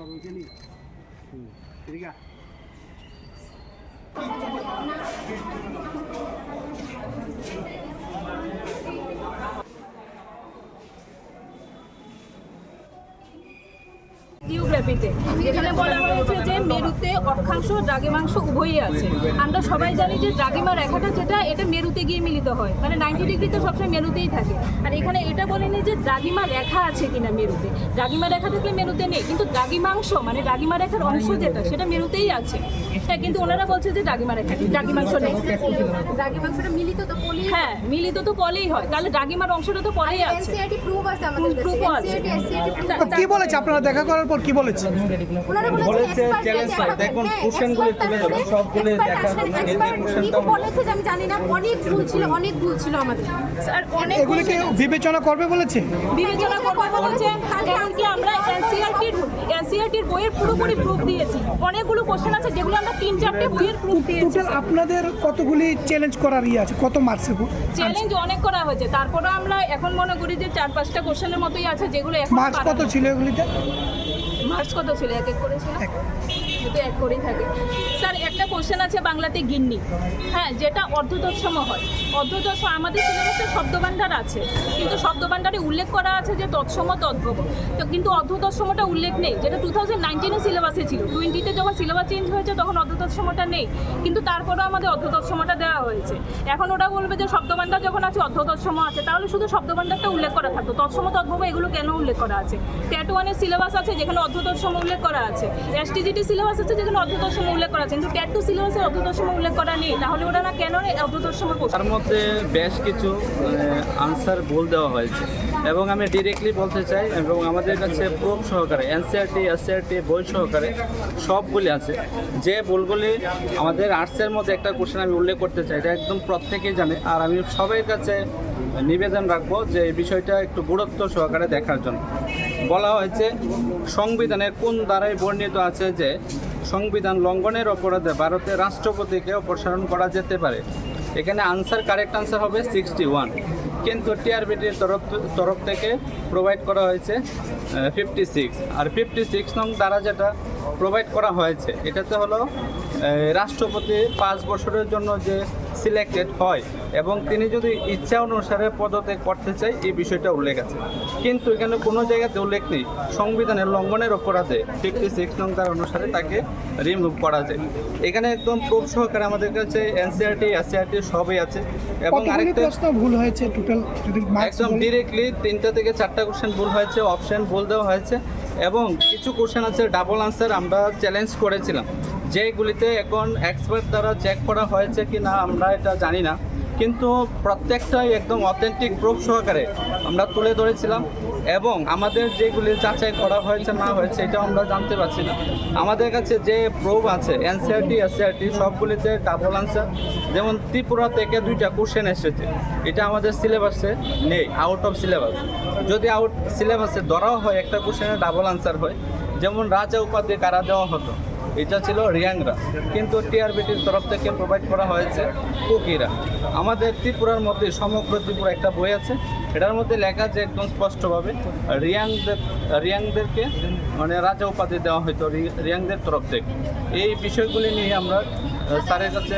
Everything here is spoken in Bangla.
só não ali, Obrigado. জিওগ্রাফিতে যেখানে বলা হয়েছে যে মেরুতে অক্ষাংশ দ্রাঘিমাংশ উভয়ই আছে। আমরা সবাই জানি যে দ্রাঘিমা রেখাটা যেটা এটা মেরুতে গিয়ে মিলিত হয়। মানে নাইনটি ডিগ্রি তো সবসময় মেরুতেই থাকে। আর এখানে এটা বলেনি যে দ্রাঘিমা রেখা আছে কিনা মেরুতে। দ্রাঘিমা রেখা থাকলে মেরুতে নেই। কিন্তু দ্রাঘিমাংশ মানে দ্রাঘিমা রেখার অংশ যেটা সেটা মেরুতেই আছে। হ্যাঁ কিন্তু ওনারা বলছে যে দ্রাঘিমা রেখা দ্রাঘিমাংশ নেই। দ্রাঘিমাংশটা মিলিত তো পলি হ্যাঁ। মিলিত তো পলেই হয়। তাহলে দ্রাঘিমার অংশটা তো পরেই আছে। প্রুফ আমাদের কি বলেছে? আপনারা দেখা করার পর কি বলেছে। বলেছে expert challenge দেখুন হ্যাঁ, questionগুলো তুলে তারপরে সবগুলো দেখার এই যে questionটা বলেছে যে আমি জানি না অনেক ভুল ছিল অনেক ভুল ছিল আমাদের। স্যার অনেক এগুলিকে বিবেচনা করবে বলেছে? বিবেচনা করবে বলেছে। এমনকি আমরা এনসিআরটির এনসিআরটির বইয়ের পুরোপুরি প্রুফ দিয়েছি। অনেকগুলো কোশ্চেন আছে যেগুলো আমরা তিন চারটে বইয়ের প্রুফ দিয়েছি টোটাল আপনাদের কতগুলি চ্যালেঞ্জ করার ইয়ে আছে? কত মার্কসের চ্যালেঞ্জ অনেক করা হয়েছে। তারপরে আমরা এখন মনে করি যে চার পাঁচটা কোশ্চেনের মতোই আছে যেগুলো এখন মার্কস কত ছিল এগুলিতে? মার্কস কত ছিল? এক এক করে ছিল? এক। এক করেই থাকে। স্যার একটা কোশ্চেন আছে বাংলাতে গিন্নি। হ্যাঁ যেটা অর্ধতৎসম হয়। অর্ধতৎসম আমাদের সিলেবাসে শব্দভাণ্ডার আছে। কিন্তু শব্দভাণ্ডারে উল্লেখ করা আছে যে তৎসম তদ্ভব। তো কিন্তু অর্ধতৎসমটা উল্লেখ নেই। যেটা টু থাউজেন্ড নাইনটিনের সিলেবাসে ছিল। টোয়েন্টিতে যখন সিলেবাস চেঞ্জ হয়েছে তখন অর্ধতৎসমটা নেই। কিন্তু তারপরেও আমাদের অর্ধতৎসমটা দেওয়া হয়েছে। এখন ওরা বলবে যে শব্দভাণ্ডার যখন আছে অর্ধতৎসম আছে। তাহলে শুধু শব্দভাণ্ডারটা উল্লেখ করা থাকতো। তৎসম তদ্ভব এগুলো কেন উল্লেখ করা আছে? ট্যাট ওয়ানের সিলেবাস আছে যেখানে অর্ধতৎসম উল্লেখ করা আছে। এসটিজিটি সিলেবাস আছে যেখানে অর্ধতৎসম উল্লেখ করা আছে। কিন্তু ট্যাট টু সিলেবাসে অর্ধতৎসম উল্লেখ করা নেই। তাহলে ওরা না কেন অর্ধতৎসম তার মধ্যে বেশ কিছু আনসার ভুল দেওয়া হয়েছে। এবং আমি ডিরেক্টলি বলতে চাই, এবং আমাদের কাছে প্রুফ সহকারে এনসিআরটি এসসিআরটি বই সহকারে সবগুলি আছে। যে ভুলগুলি আমাদের আর্টসের মধ্যে একটা কোশ্চেন আমি উল্লেখ করতে চাই, এটা একদম প্রত্যেকেই জানে। আর আমি সবাই কাছে নিবেদন রাখব যে এই বিষয়টা একটু গুরুত্ব সহকারে দেখার জন্য। বলা হয়েছে সংবিধানের কোন দ্বারাই বর্ণিত আছে যে সংবিধান লঙ্ঘনের অপরাধে ভারতের রাষ্ট্রপতিকে অপসারণ করা যেতে পারে? এখানে আনসার কারেক্ট আনসার হবে সিক্সটি ওয়ান কিন্তু টিআরবিটির তরফ তরফ থেকে প্রোভাইড করা হয়েছে ফিফটি সিক্স আর ফিফটি সিক্স নং দ্বারা যেটা প্রোভাইড করা হয়েছে, এটাতে হলো রাষ্ট্রপতি পাঁচ বছরের জন্য যে সিলেক্টেড হয় এবং তিনি যদি ইচ্ছা অনুসারে পদত্যাগ করতে চাই এই বিষয়টা উল্লেখ আছে। কিন্তু এখানে কোনো জায়গাতে উল্লেখ নেই। সংবিধানের লঙ্ঘনের অপরাধে ফিফটি সিক্স নং তার অনুসারে তাকে রিমুভ করা যায়। এখানে একদম প্রুফ সহকারে আমাদের কাছে এনসিআরটি এসসিআরটি সবই আছে। এবং আরেকটা প্রশ্ন ভুল হয়েছে? টোটাল যদি একদম ডিরেক্টলি তিনটা থেকে চারটা কোশ্চেন ভুল হয়েছে অপশন ভুল দেওয়া হয়েছে। এবং কিছু কোশ্চেন আছে ডাবল আনসার আমরা চ্যালেঞ্জ করেছিলাম। যেগুলিতে এখন এক্সপার্ট দ্বারা চেক করা হয়েছে কি না আমরা এটা জানি না। কিন্তু প্রত্যেকটাই একদম অথেন্টিক প্রুফ সহকারে আমরা তুলে ধরেছিলাম এবং আমাদের যেগুলি যাচাই করা হয়েছে না হয়েছে এটা আমরা জানতে পারছি না। আমাদের কাছে যে প্রুফ আছে এনসিআরটি এসসিআরটি সবগুলিতে ডাবল আনসার যেমন ত্রিপুরা থেকে দুইটা কোশ্চেন এসেছে। এটা আমাদের সিলেবাসে নেই আউট অফ সিলেবাস যদি আউট সিলেবাসে ধরাও হয়, একটা কোশ্চেনে ডাবল আনসার হয়। যেমন রাজা উপাধি কারা দেওয়া হতো? এটা ছিল রিয়াংরা। কিন্তু টিআরবিটির তরফ থেকে প্রোভাইড করা হয়েছে কুকিরা। আমাদের ত্রিপুরার মধ্যে সমগ্র ত্রিপুরা একটা বই আছে। এটার মধ্যে লেখা আছে একদম স্পষ্টভাবে রিয়াংদের, রিয়াংদেরকে মানে রাজা উপাধি দেওয়া হয়তো রিয়াংদের তরফ থেকে। এই বিষয়গুলি নিয়ে আমরা স্যারের কাছে